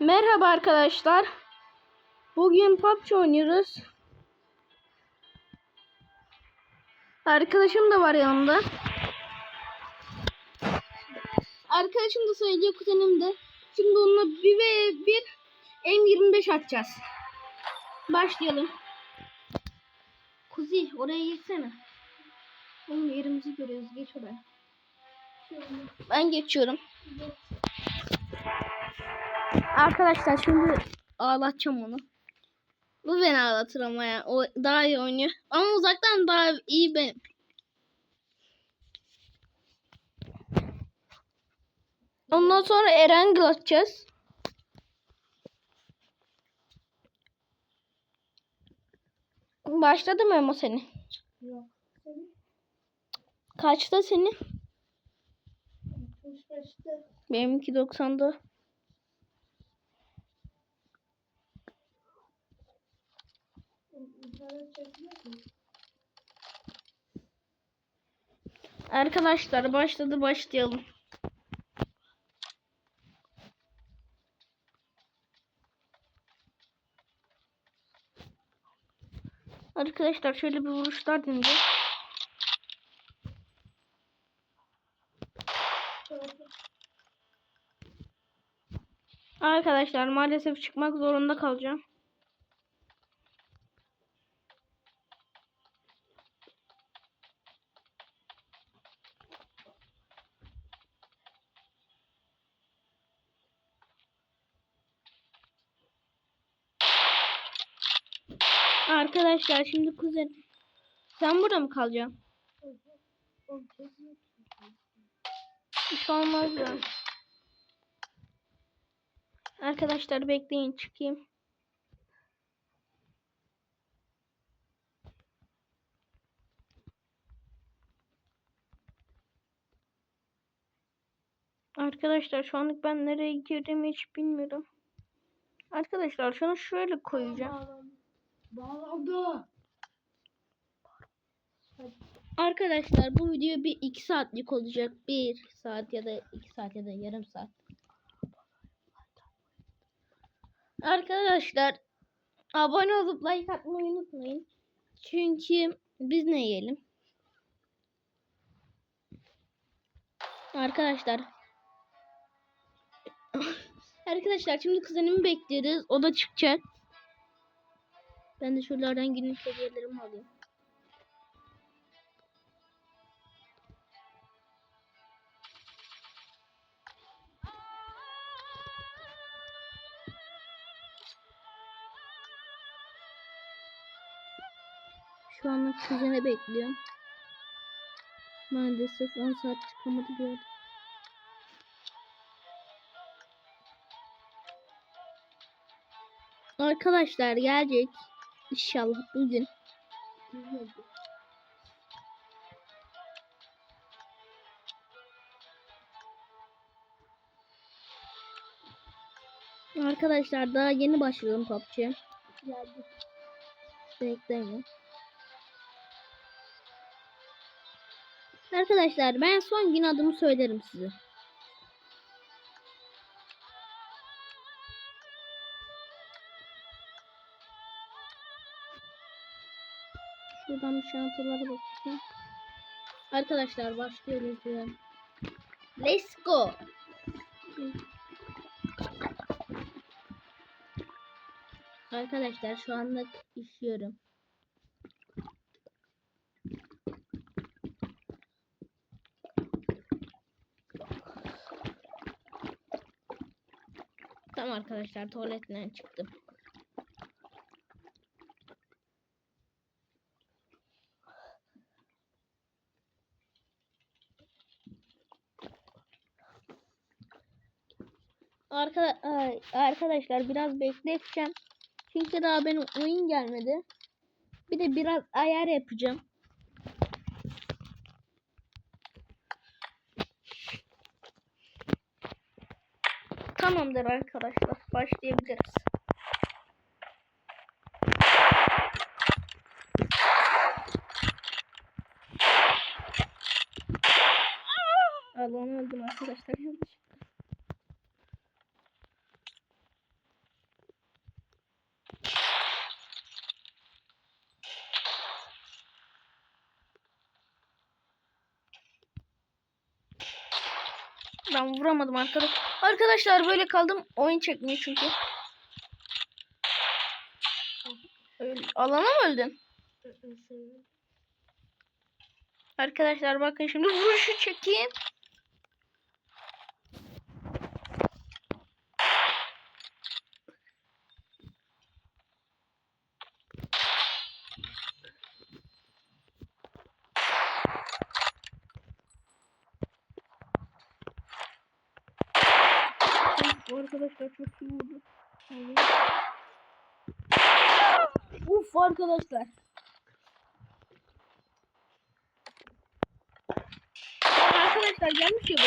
Merhaba arkadaşlar. Bugün PUBG oynuyoruz. Arkadaşım da var yanımda. Arkadaşım da söylüyor kuzenim de. Şimdi onunla bir ve bir M25 atacağız. Başlayalım. Kuzi oraya gitsene. Oğlum yerimizi görüyoruz. Geç oraya. Ben geçiyorum. Arkadaşlar şimdi ağlatacağım onu. Bu beni ağlatır ama ya. O daha iyi oynuyor. Ama uzaktan daha iyi benim. Ondan sonra Erangel atacağız. Başladı mı Emo seni? Yok. Kaçta seni? 65'te. Benimki 90'da. Arkadaşlar başladı başlayalım. Arkadaşlar şöyle bir vuruşlar deneyeceğiz. Arkadaşlar maalesef çıkmak zorunda kalacağım. Arkadaşlar şimdi kuzen sen burada mı kalacaksın? Şey olmaz ya. Arkadaşlar bekleyin çıkayım. Arkadaşlar şu anlık ben nereye girdiğimi hiç bilmiyorum. Arkadaşlar şunu şöyle koyacağım. Bağlandı. Arkadaşlar bu video bir iki saatlik olacak. Bir saat ya da iki saat ya da yarım saat. Arkadaşlar abone olup like atmayı unutmayın. Çünkü biz ne yiyelim? Arkadaşlar Arkadaşlar şimdi kuzenimi bekliyoruz. O da çıkacak. Ben de şuralardan günlük hediyelerimi alayım. Şu anda kuzeni bekliyorum. Maalesef 10 saat çıkamadı yerde. Arkadaşlar gelecek. İnşallah bugün. Arkadaşlar daha yeni başladım PUBG'ye. Geldi. Bekleyin. Arkadaşlar ben son gün adımı söylerim size. Şuradan bir çantalara bakayım. Arkadaşlar başlıyoruz ya. Let's go. Arkadaşlar şu anda işiyorum. Tamam arkadaşlar tuvaletten çıktım. Arka, arkadaşlar biraz bekleteceğim. Çünkü daha benim oyun gelmedi. Bir de biraz ayar yapacağım. Tamamdır arkadaşlar. Başlayabiliriz. Allah'ını öldüm arkadaşlar Ben vuramadım arkadaş. Arkadaşlar böyle kaldım. Oyun çekmiyor çünkü. Alana mı öldün? Arkadaşlar bakın şimdi vuruşu çekeyim. Of, arkadaşlar çok iyi vurdu. Uf arkadaşlar. Arkadaşlar yanlış ya bu.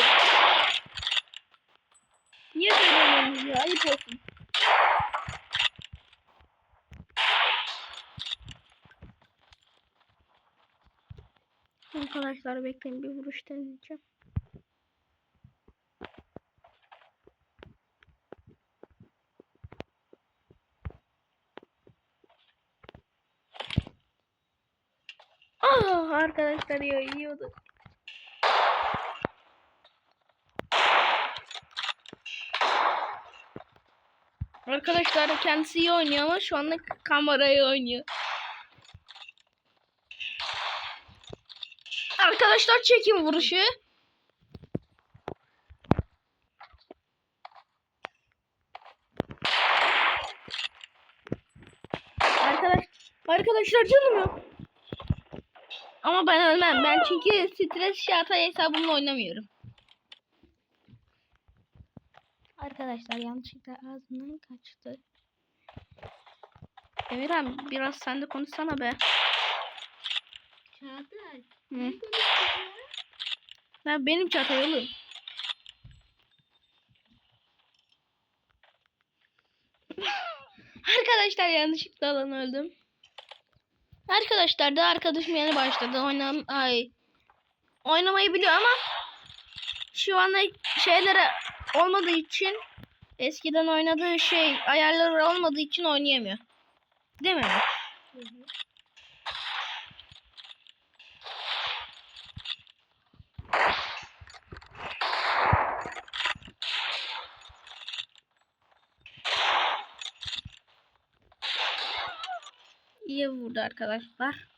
Niye böyle oynuyorsunuz ya? Ayıp olsun. Arkadaşlar bekleyin bir vuruş deneyeceğim. Arkadaşlar ya yiyordu. Arkadaşlar kendisi iyi oynuyor ama şu anda kamerayı oynuyor. Arkadaşlar çekin vuruşu. Arkadaş, arkadaşlar canım yok. Ama ben ölmem. Ben çünkü stres şartay hesabımla oynamıyorum. Arkadaşlar yanlışlıkla ağzımdan kaçtı. Emirhan biraz sen de konuşsana be. Çağatay. Hı. Ya benim Çağatay oğlum. Arkadaşlar yanlışlıkla alan öldüm. Arkadaşlar da arkadaşım yeni başladı. Oynam ay oynamayı biliyor ama şu anda şeylere olmadığı için eskiden oynadığı şey ayarları olmadığı için oynayamıyor. Değil mi? Hı hı. İyi vurdu arkadaşlar.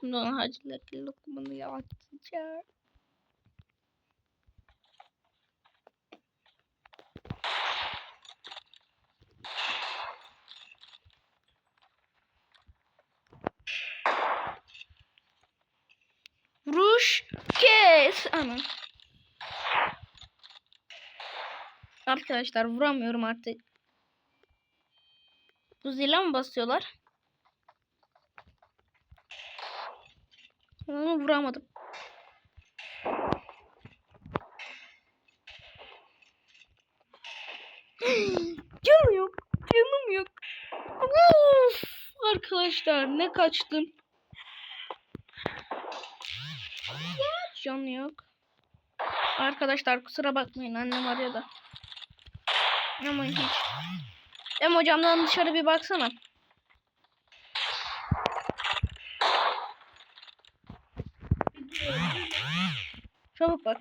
Şimdi ona hacılarla lokumunu yavaşlatacağım. Vuruş kes. Aman. Arkadaşlar vuramıyorum artık. Bu zile mi basıyorlar? Onu vuramadım. Canım yok. Canım yok. Of! Arkadaşlar ne kaçtım. Can yok. Arkadaşlar kusura bakmayın annem arıyor da. Ama hiç. Em hocamdan dışarı bir baksana. Çabuk bak.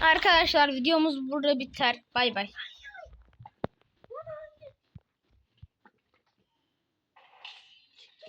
Arkadaşlar videomuz burada biter. Bay bay.